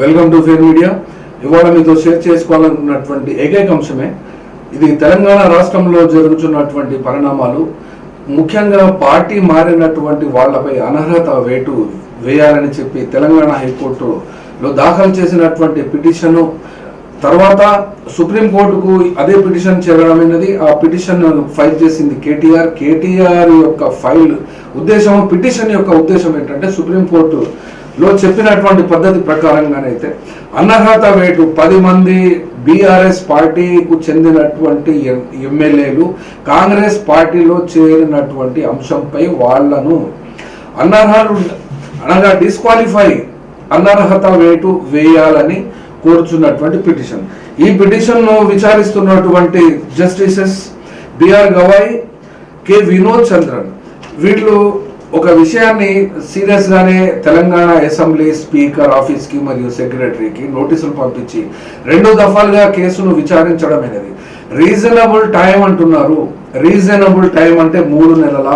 Welcome to fair media. ఇవాళ మీతో share చేసుకోవాలనుకున్నటువంటి ఏకైక అంశమే ఇది తెలంగాణ రాష్ట్రంలో జరుగుతున్నటువంటి పరిణామాలు. ముఖ్యంగా పార్టీ మారినటువంటి వాళ్ళపై అనర్హత వేటు వేయాలని చెప్పి తెలంగాణ హైకోర్టులో దాఖలు చేసినటువంటి పిటిషను. తర్వాత సుప్రీంకోర్టుకు అదే పిటిషన్ చేరడమైనది. ఆ పిటిషన్ ఫైల్ చేసింది కేటీఆర్. కేటీఆర్ యొక్క ఫైల్ ఉద్దేశం పిటిషన్ యొక్క ఉద్దేశం ఏంటంటే సుప్రీంకోర్టు లో చెప్పినటువంటి పద్ధతి ప్రకారంగానైతే అనర్హత వేటు పది మంది బీఆర్ఎస్ పార్టీకు చెందినటువంటి ఎం- ఎమ్మెల్యేలు కాంగ్రెస్ పార్టీలో చేరినటువంటి అంశంపై వాళ్ళను అనర్హలు అనగా డిస్క్వాలిఫై అనర్హత వేటు వేయాలని కోరుచున్నటువంటి పిటిషన్. ఈ పిటిషన్ను విచారిస్తున్నటువంటి justices BR Gavai K Vinod Chandran. వీళ్ళు ఒక విషయాన్ని సీరియస్ గానే తెలంగాణ అసెంబ్లీ స్పీకర్ ఆఫీస్కి మరియు సెక్రటరీకి నోటీసులు పంపించి రెండు దఫాలుగా కేసును విచారించడమైనది. రీజనబుల్ టైం అంటున్నారు. రీజనబుల్ టైం అంటే మూడు నెలల?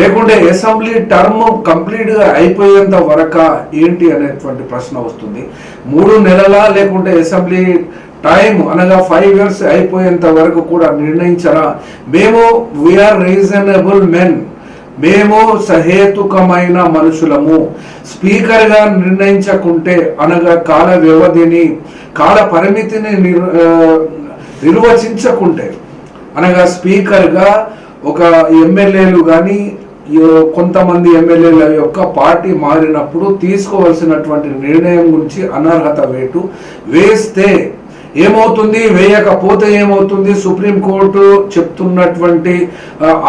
లేకుంటే అసెంబ్లీ టర్మ్ కంప్లీట్గా అయిపోయేంత వరక ఏంటి అనేటువంటి ప్రశ్న వస్తుంది. మూడు నెలల లేకుంటే అసెంబ్లీ టైం అనగా ఫైవ్ ఇయర్స్ అయిపోయేంత వరకు కూడా నిర్ణయించరా? మేము వీఆర్ రీజనబుల్ మెన్. మేము సహేతుకమైన మనుషులము. స్పీకర్గా నిర్ణయించకుంటే అనగా కాల వ్యవధిని కాల పరిమితిని నిర్వచించకుంటే అనగా స్పీకర్గా ఒక ఎమ్మెల్యేలు కానీ కొంతమంది ఎమ్మెల్యేల యొక్క పార్టీ మారినప్పుడు తీసుకోవాల్సినటువంటి నిర్ణయం గురించి అనర్హత వేటు వేస్తే ఏమవుతుంది? వేయకపోతే ఏమవుతుంది? సుప్రీంకోర్టు చెప్తున్నటువంటి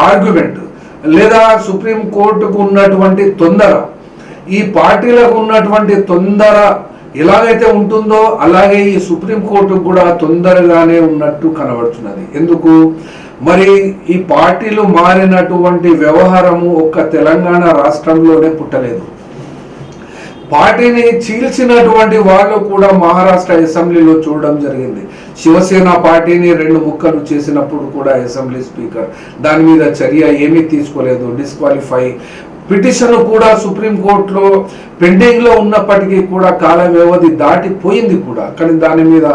ఆర్గ్యుమెంట్ లేదా సుప్రీం కోర్టుకు ఉన్నటువంటి తొందర ఈ పార్టీలకు ఉన్నటువంటి తొందర ఎలాగైతే ఉంటుందో అలాగే ఈ సుప్రీంకోర్టుకు కూడా తొందరగానే ఉన్నట్టు కనబడుతున్నది. ఎందుకు? మరి ఈ పార్టీలు మారినటువంటి వ్యవహారము ఒక్క తెలంగాణ రాష్ట్రంలోనే పుట్టలేదు. పార్టీని చీల్చినటువంటి వాళ్ళు కూడా మహారాష్ట్ర అసెంబ్లీలో చూడడం జరిగింది. శివసేన పార్టీని రెండు ముక్కలు చేసినప్పుడు కూడా అసెంబ్లీ స్పీకర్ దాని మీద చర్య ఏమీ తీసుకోలేదు డిస్క్వాలిఫై పిటిషన్ కూడా సుప్రీంకోర్టులో పెండింగ్లో ఉన్నప్పటికీ కూడా కాల వ్యవధి దాటిపోయింది కూడా. కానీ దాని మీద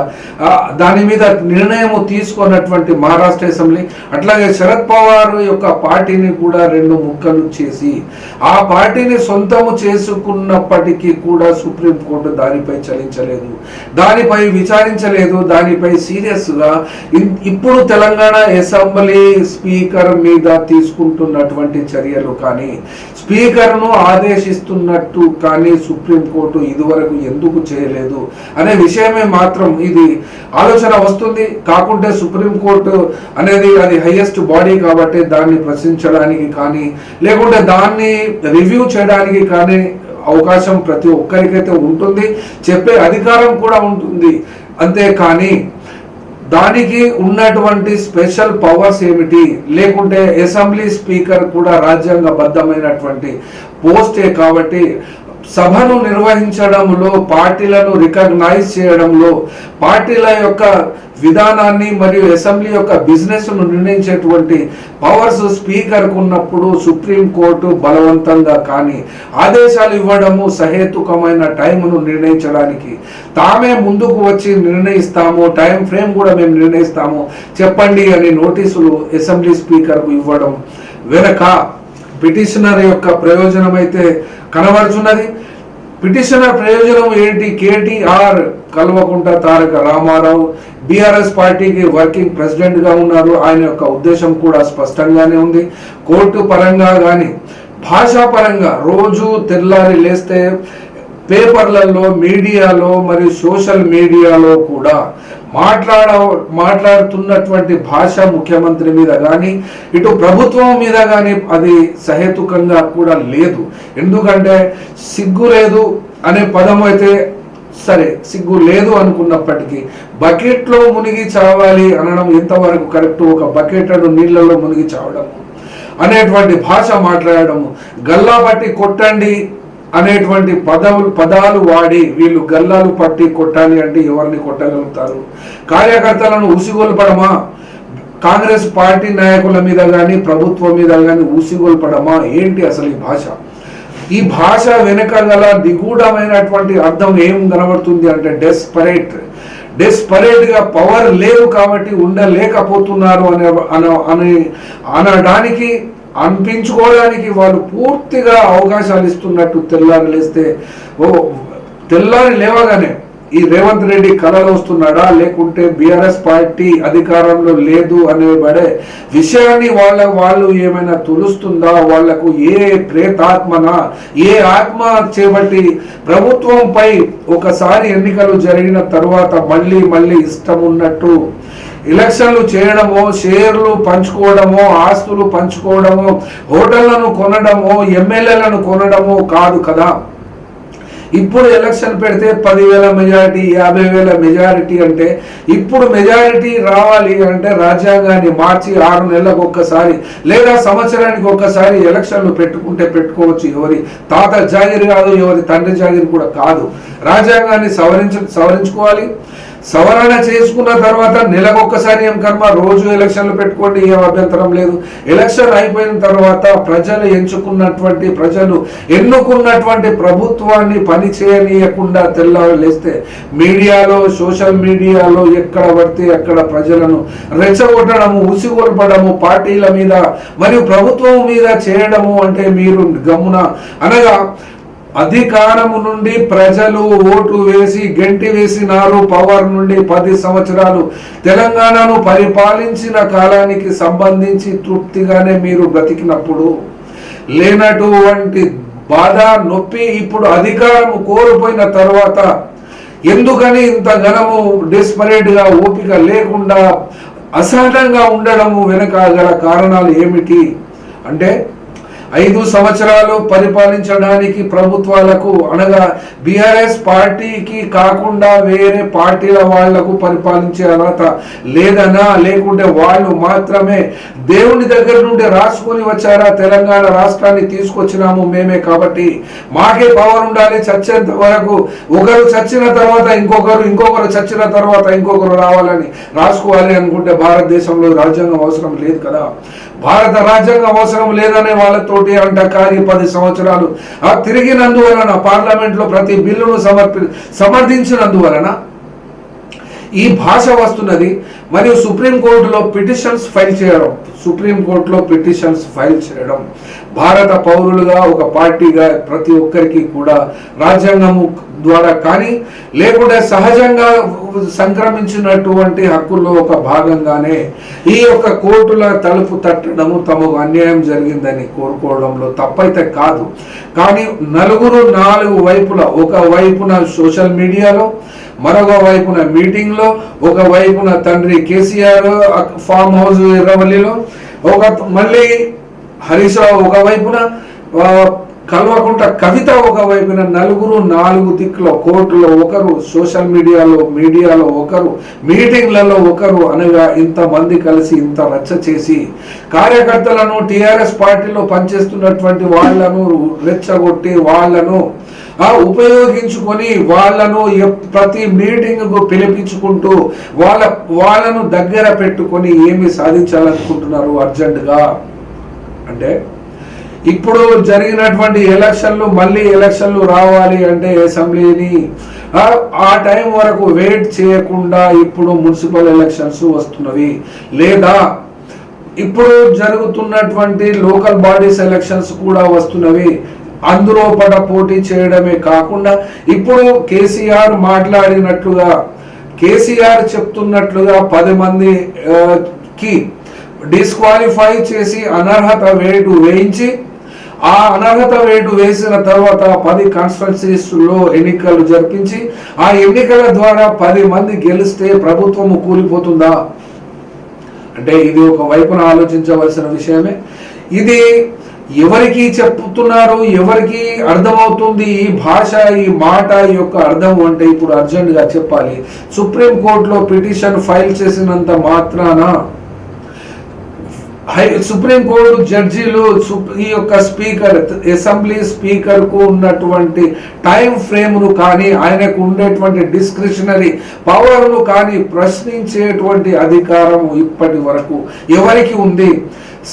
దాని మీద నిర్ణయం తీసుకున్నటువంటి మహారాష్ట్ర అసెంబ్లీ అట్లాగే శరద్ పవార్ యొక్క పార్టీని కూడా రెండు ముక్కలు చేసి ఆ పార్టీని సొంతము చేసుకున్నప్పటికీ కూడా సుప్రీంకోర్టు దానిపై చలించలేదు. దానిపై విచారించలేదు. దానిపై సీరియస్గా ఇప్పుడు తెలంగాణ అసెంబ్లీ స్పీకర్ మీద తీసుకుంటున్నటువంటి చర్యలు కానీ స్పీకర్ను ఆదేశిస్తున్నట్టు కానీ సుప్రీంకోర్టు ఇదివరకు ఎందుకు చేయలేదు అనే విషయమే మాత్రం ఇది ఆలోచన వస్తుంది. కాకుంటే సుప్రీంకోర్టు అనేది అది హైయెస్ట్ బాడీ కాబట్టి దాన్ని ప్రశ్నించడానికి కానీ లేకుంటే దాన్ని రివ్యూ చేయడానికి కానీ అవకాశం ప్రతి ఒక్కరికైతే ఉంటుంది. చెప్పే అధికారం కూడా ఉంటుంది. అంతేకాని దానికి ఉన్నటువంటి స్పెషల్ పవర్స్ ఏమిటి? లేకుంటే అసెంబ్లీ స్పీకర్ కూడా రాజ్యాంగబద్ధమైనటువంటి పోస్టే కాబట్టి సభను నిర్వహించడంలో పార్టీలను రికగ్నైజ్ చేయడంలో పార్టీల యొక్క విధానాన్ని మరియు అసెంబ్లీ యొక్క బిజినెస్ను నిర్ణయించేటువంటి పవర్స్ స్పీకర్కు ఉన్నప్పుడు సుప్రీంకోర్టు బలవంతంగా కానీ ఆదేశాలు ఇవ్వడము సహేతుకమైన టైంను నిర్ణయించడానికి తామే ముందుకు వచ్చి నిర్ణయిస్తాము టైం ఫ్రేమ్ కూడా మేము నిర్ణయిస్తాము చెప్పండి అని నోటీసులు అసెంబ్లీ స్పీకర్కు ఇవ్వడం వెనక పిటిషనర్ యొక్క ప్రయోజనం అయితే కనబడుచున్నది. పిటిషనర్ ప్రయోజనం ఏంటి? కేటీఆర్ కల్వకుంట తారక రామారావు బీఆర్ఎస్ పార్టీకి వర్కింగ్ ప్రెసిడెంట్గా ఉన్నారు. ఆయన యొక్క ఉద్దేశం కూడా స్పష్టంగానే ఉంది. కోర్టు పరంగా కానీ భాషా పరంగా రోజు తెల్లారి లేస్తే పేపర్లలో మీడియాలో మరియు సోషల్ మీడియాలో కూడా మాట్లాడ మాట్లాడుతున్నటువంటి భాష ముఖ్యమంత్రి మీద కానీ ఇటు ప్రభుత్వం మీద కానీ అది సహేతుకంగా కూడా లేదు. ఎందుకంటే సిగ్గు లేదు అనే పదం అయితే సరే సిగ్గు లేదు అనుకున్నప్పటికీ బకెట్లో మునిగి చావాలి అనడం ఎంతవరకు కరెక్ట్? ఒక బకెట్ నీళ్ళలో మునిగి చావడము అనేటువంటి భాష మాట్లాడడము. గల్లా పట్టి కొట్టండి అనేటువంటి పదవులు పదాలు వాడి వీళ్ళు గల్లాలు పట్టి కొట్టాలి అంటే ఎవరిని కొట్టగలుగుతారు? కార్యకర్తలను ఉసిగొల్పడమా కాంగ్రెస్ పార్టీ నాయకుల మీద కానీ ప్రభుత్వం మీద కానీ ఉసిగొల్పడమా ఏంటి అసలు ఈ భాష? ఈ భాష వెనుక గల నిగూఢమైనటువంటి అర్థం ఏం కనబడుతుంది అంటే డెస్పరేట్ డెస్పరేట్గా పవర్ లేవు కాబట్టి ఉండలేకపోతున్నారు అనే అని అనడానికి అనిపించుకోవడానికి వాళ్ళు పూర్తిగా అవకాశాలు ఇస్తున్నట్టు తెల్లారి లేస్తే ఓ తెల్లారి లేవగానే ఈ రేవంత్ రెడ్డి కళలు వస్తున్నాడా? లేకుంటే బిఆర్ఎస్ పార్టీ అధికారంలో లేదు అనేబడే విషయాన్ని వాళ్ళ వాళ్ళు ఏమైనా తులుస్తుందా వాళ్ళకు ఏ ప్రేతాత్మన? ఏ ఆత్మ చేపట్టి ప్రభుత్వంపై ఒకసారి ఎన్నికలు జరిగిన తర్వాత మళ్ళీ మళ్ళీ ఇష్టం ఉన్నట్టు ఎలక్షన్లు చేయడమో షేర్లు పంచుకోవడము ఆస్తులు పంచుకోవడము హోటళ్ళను కొనడము ఎమ్మెల్యేలను కొనడము కాదు కదా. ఇప్పుడు ఎలక్షన్ పెడితే పదివేల మెజారిటీ యాభై వేల మెజారిటీ అంటే ఇప్పుడు మెజారిటీ రావాలి అంటే రాజ్యాంగాన్ని మార్చి ఆరు నెలలకు ఒక్కసారి లేదా సంవత్సరానికి ఒక్కసారి ఎలక్షన్లు పెట్టుకుంటే పెట్టుకోవచ్చు ఎవరి తాత జాగిరి కాదు ఎవరి తండ్రి జాగిరి కూడా కాదు. రాజ్యాంగాన్ని సవరించ సవరించుకోవాలి. సవరణ చేసుకున్న తర్వాత నెలకొక్కసారి ఏం కర్మ? రోజు ఎలక్షన్లు పెట్టుకోండి ఏం అభ్యంతరం లేదు. ఎలక్షన్ అయిపోయిన తర్వాత ప్రజలు ఎంచుకున్నటువంటి ప్రజలు ఎన్నుకున్నటువంటి ప్రభుత్వాన్ని పని చేయనీయకుండా తెల్లారు లేస్తే మీడియాలో సోషల్ మీడియాలో ఎక్కడ పడితే అక్కడ ప్రజలను రెచ్చగొట్టడము ఉసిగొల్పడము పార్టీల మీద మరియు ప్రభుత్వం మీద చేయడము అంటే మీరు గమ్మున అనగా అధికారము నుండి ప్రజలు ఓటు వేసి గెంటి వేసినారు పవర్ నుండి పది సంవత్సరాలు. తెలంగాణను పరిపాలించిన కాలానికి సంబంధించి తృప్తిగానే మీరు బ్రతికినప్పుడు లేనటువంటి బాధ నొప్పి ఇప్పుడు అధికారము కోల్పోయిన తర్వాత ఎందుకని ఇంత ఘనము డెస్పరేట్గా ఓపిక లేకుండా అసహనంగా ఉండడము వెనక గల కారణాలు ఏమిటి? అంటే ఐదు సంవత్సరాలు పరిపాలించడానికి ప్రభుత్వాలకు అనగా బీఆర్ఎస్ పార్టీకి కాకుండా వేరే పార్టీల వాళ్ళకు పరిపాలించే అర్హత లేదనా లేకుంటే వాళ్ళు మాత్రమే దేవుని దగ్గర నుండి రాసుకొని వచ్చారా? తెలంగాణ రాష్ట్రాన్ని తీసుకొచ్చినాము మేమే కాబట్టి మాకే పవర్ ఉండాలి. చచ్చేంత వరకు ఒకరు చచ్చిన తర్వాత ఇంకొకరు ఇంకొకరు చచ్చిన తర్వాత ఇంకొకరు రావాలని రాసుకోవాలి అనుకుంటే భారతదేశంలో రాజ్యాంగం అవసరం లేదు కదా? భారత రాజ్యాంగం అవసరం లేదనే వాళ్ళతోటి అంట కానీ పది సంవత్సరాలు. ఆ తిరిగినందువలన పార్లమెంట్లో ప్రతి బిల్లును సమర్పి సమర్థించినందువలన ఈ భాష వస్తున్నది మరియు సుప్రీంకోర్టులో పిటిషన్స్ ఫైల్ చేయడం సుప్రీంకోర్టులో పిటిషన్స్ ఫైల్ చేయడం. భారత పౌరులుగా ఒక పార్టీగా ప్రతి ఒక్కరికి కూడా రాజ్యాంగము ద్వారా కానీ లేకుంటే సహజంగా సంక్రమించినటువంటి హక్కుల్లో ఒక భాగంగానే ఈ యొక్క కోర్టుల తలుపు తట్టడము తమకు అన్యాయం జరిగిందని కోరుకోవడంలో తప్పైతే కాదు. కానీ నలుగురు నాలుగు వైపుల ఒక వైపున సోషల్ మీడియాలో మరొక వైపున మీటింగ్లో ఒక వైపున తండ్రి కేసీఆర్ ఫామ్ హౌస్ ఎర్రవల్లిలో ఒక మళ్ళీ హరీష్ రావు ఒక వైపున కల్వకుంట కవిత ఒక వైపున నలుగురు నాలుగు దిక్కులో కోర్టులో ఒకరు సోషల్ మీడియాలో మీడియాలో ఒకరు మీటింగ్లలో ఒకరు అనగా ఇంతమంది కలిసి ఇంత రచ్చ చేసి కార్యకర్తలను టీఆర్ఎస్ పార్టీలో పనిచేస్తున్నటువంటి వాళ్ళను రెచ్చగొట్టి వాళ్ళను ఉపయోగించుకొని వాళ్ళను ప్రతి మీటింగ్కు పిలిపించుకుంటూ వాళ్ళ వాళ్ళను దగ్గర పెట్టుకొని ఏమి సాధించాలనుకుంటున్నారు అర్జెంటుగా? అంటే ఇప్పుడు జరిగినటువంటి ఎలక్షన్లు మళ్ళీ ఎలక్షన్లు రావాలి అంటే అసెంబ్లీని ఆ టైం వరకు వెయిట్ చేయకుండా ఇప్పుడు మున్సిపల్ ఎలక్షన్స్ వస్తున్నవి. లేదా ఇప్పుడు జరుగుతున్నటువంటి లోకల్ బాడీస్ ఎలక్షన్స్ కూడా వస్తున్నవి. అందులో పడ పోటీ చేయడమే కాకుండా ఇప్పుడు కేసీఆర్ మాట్లాడినట్లుగా కేసీఆర్ చెప్తున్నట్లుగా పది మంది కి డిస్క్వాలిఫై చేసి అనర్హత వేటు వేయించి ఆ అనర్హత వేటు వేసిన తర్వాత పది కాన్స్టిట్యున్సీస్లో ఎన్నికలు జరిపించి ఆ ఎన్నికల ద్వారా పది మంది గెలిస్తే ప్రభుత్వము కూలిపోతుందా? అంటే ఇది ఒక వైపున ఆలోచించవలసిన విషయమే. ఇది ఎవరికి చెప్తున్నారు ఎవరికి అర్థమవుతుంది ఈ భాష ఈ మాట ఈ యొక్క అర్థం అంటే ఇప్పుడు అర్జెంట్గా చెప్పాలి. సుప్రీం కోర్టులో పిటిషన్ ఫైల్ చేసినంత మాత్రాన హై సుప్రీంకోర్టు జడ్జీలు ఈ యొక్క స్పీకర్ అసెంబ్లీ స్పీకర్కు ఉన్నటువంటి టైం ఫ్రేమ్ను కానీ ఆయనకు ఉండేటువంటి డిస్క్రిషనరీ పవర్ను కానీ ప్రశ్నించేటువంటి అధికారం ఇప్పటి వరకు ఎవరికి ఉంది?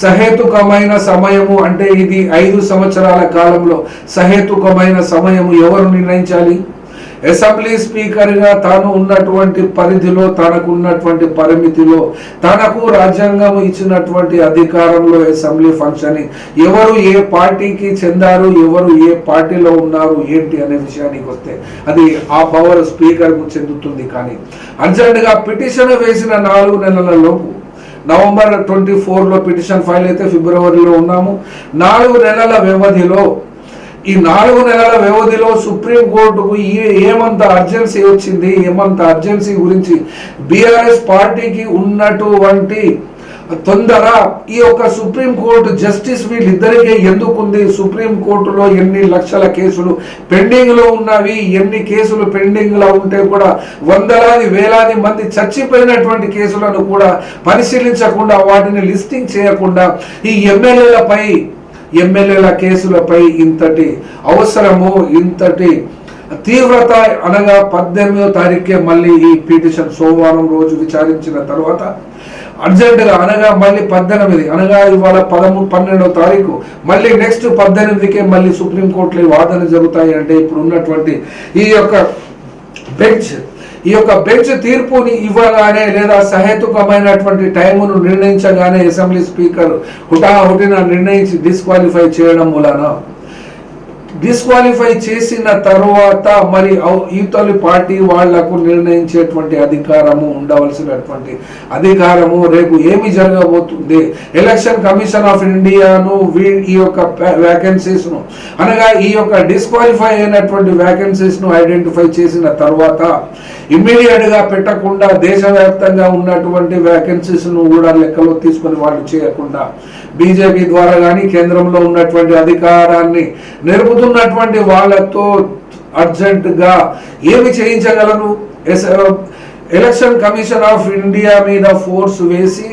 సహేతుకమైన సమయము అంటే ఇది ఐదు సంవత్సరాల కాలంలో సహేతుకమైన సమయము ఎవరు నిర్ణయించాలి? అసెంబ్లీ స్పీకర్గా తాను ఉన్నటువంటి పరిధిలో తనకు ఉన్నటువంటి పరిమితిలో తనకు రాజ్యాంగం ఇచ్చినటువంటి అధికారంలో అసెంబ్లీ ఫంక్షనింగ్ ఎవరు ఏ పార్టీకి చెందారు ఎవరు ఏ పార్టీలో ఉన్నారు ఏంటి అనే విషయానికి వస్తే అది ఆ పవర్ స్పీకర్కు చెందుతుంది కానీ. అర్జెంటుగా పిటిషన్ వేసిన నాలుగు నెలల లోపు నవంబర్ ట్వంటీ ఫోర్లో పిటిషన్ ఫైల్ అయితే ఫిబ్రవరిలో ఉన్నాము. నాలుగు నెలల వ్యవధిలో ఈ నాలుగు నెలల వ్యవధిలో సుప్రీంకోర్టుకు ఏమంత అర్జెన్సీ వచ్చింది ఏమంత అర్జెన్సీ గురించి బీఆర్ఎస్ పార్టీకి ఉన్నటువంటి తొందర ఈ యొక్క సుప్రీంకోర్టు జస్టిస్ వీళ్ళిద్దరికీ ఎందుకుంది? సుప్రీంకోర్టులో ఎన్ని లక్షల కేసులు పెండింగ్లో ఉన్నవి? ఎన్ని కేసులు పెండింగ్లో ఉంటే కూడా వందలాది వేలాది మంది చచ్చిపోయినటువంటి కేసులను కూడా పరిశీలించకుండా వాటిని లిస్టింగ్ చేయకుండా ఈ ఎమ్మెల్యేలపై ఎమ్మెల్యేల కేసులపై ఇంతటి అవసరము ఇంతటి తీవ్రత అనగా పద్దెనిమిదో తారీఖే మళ్ళీ ఈ పిటిషన్ సోమవారం రోజు విచారించిన తర్వాత అర్జెంటుగా అనగా మళ్ళీ పద్దెనిమిది అనగా ఇవాళ పదమూడు పన్నెండవ తారీఖు. మళ్ళీ నెక్స్ట్ పద్దెనిమిదికే మళ్ళీ సుప్రీంకోర్టులో వాదన జరుగుతాయి అంటే ఇప్పుడు ఉన్నటువంటి ఈ యొక్క బెంచ్ ఈ యొక్క బెంచ్ తీర్పుని ఇవ్వగానే లేదా సహేతుకమైనటువంటి టైమును నిర్ణయించగానే అసెంబ్లీ స్పీకర్ హుటాహుటిన నిర్ణయించి డిస్క్వాలిఫై చేయడం మూలన డిస్క్వాలిఫై చేసిన తర్వాత మరి ఇవతలి పార్టీ వాళ్ళకు నిర్ణయించేటువంటి అధికారము ఉండవలసినటువంటి అధికారము రేపు ఏమి జరగబోతుంది? ఎలక్షన్ కమిషన్ ఆఫ్ ఇండియాను వీ- ఈ యొక్క వ్యాకెన్సీస్ను అనగా ఈ యొక్క డిస్క్వాలిఫై అయినటువంటి వ్యాకెన్సీస్ను ఐడెంటిఫై చేసిన తర్వాత ఇమ్మీడియట్గా పెట్టకుండా దేశవ్యాప్తంగా ఉన్నటువంటి వ్యాకెన్సీస్ను కూడా లెక్కలో తీసుకొని వాళ్ళు చేయకుండా బీజేపీ ద్వారా కానీ కేంద్రంలో ఉన్నటువంటి అధికారాన్ని నిలుపుతున్నటువంటి వాళ్ళతో అర్జెంట్గా ఏమి చేయించగలరు ఎలక్షన్ కమిషన్ ఆఫ్ ఇండియా మీద ఫోర్స్ వేసి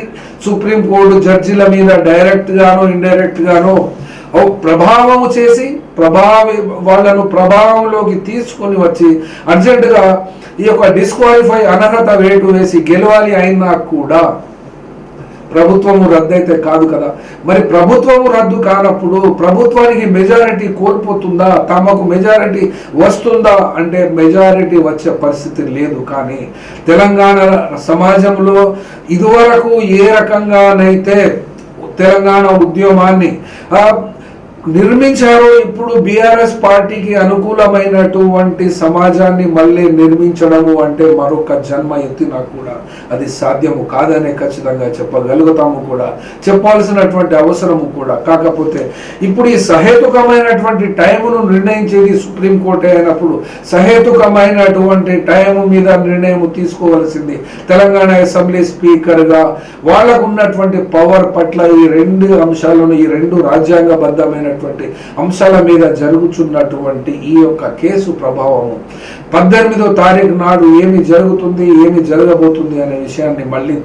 సుప్రీం కోర్టు జడ్జిల మీద డైరెక్ట్ గాను ఇండైరెక్ట్ గాను ప్రభావము చేసి ప్రభావి వాళ్ళను ప్రభావంలోకి తీసుకొని వచ్చి అర్జెంటుగా ఈ యొక్క డిస్క్వాలిఫై అనర్హత వేటు వేసి గెలవాలి అయినా కూడా ప్రభుత్వము రద్దు అయితే కాదు కదా. మరి ప్రభుత్వము రద్దు కానప్పుడు ప్రభుత్వానికి మెజారిటీ కోల్పోతుందా? తమకు మెజారిటీ వస్తుందా? అంటే మెజారిటీ వచ్చే పరిస్థితి లేదు. కానీ తెలంగాణ సమాజంలో ఇదివరకు ఏ రకంగానైతే తెలంగాణ ఉద్యమాన్ని నిర్మించారో ఇప్పుడు బీఆర్ఎస్ పార్టీకి అనుకూలమైనటువంటి సమాజాన్ని మళ్ళీ నిర్మించడము అంటే మరొక జన్మ ఎత్తినా కూడా అది సాధ్యము కాదనే ఖచ్చితంగా చెప్పగలుగుతాము కూడా. చెప్పాల్సినటువంటి అవసరము కూడా. కాకపోతే ఇప్పుడు ఈ సహేతుకమైనటువంటి టైమును నిర్ణయించేది సుప్రీంకోర్టు అయినప్పుడు సహేతుకమైనటువంటి టైము మీద నిర్ణయం తీసుకోవాల్సింది. తెలంగాణ అసెంబ్లీ స్పీకర్గా వాళ్ళకు ఉన్నటువంటి పవర్ పట్ల ఈ రెండు అంశాలను ఈ రెండు రాజ్యాంగబద్ధమైన రాజ్యాంగబద్ధమైనటువంటి అంశాల మీద జరుగుతున్నటువంటి ఈ యొక్క కేసు ప్రభావము. పద్దెనిమిదో తారీఖు నాడు ఏమి జరుగుతుంది ఏమి జరగబోతుంది అనే విషయాన్ని మళ్ళీ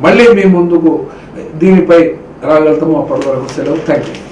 మళ్ళీ మీ ముందుకు దీనిపై రాగలుగుతాము. అప్పటి వరకు సెలవు. Thank you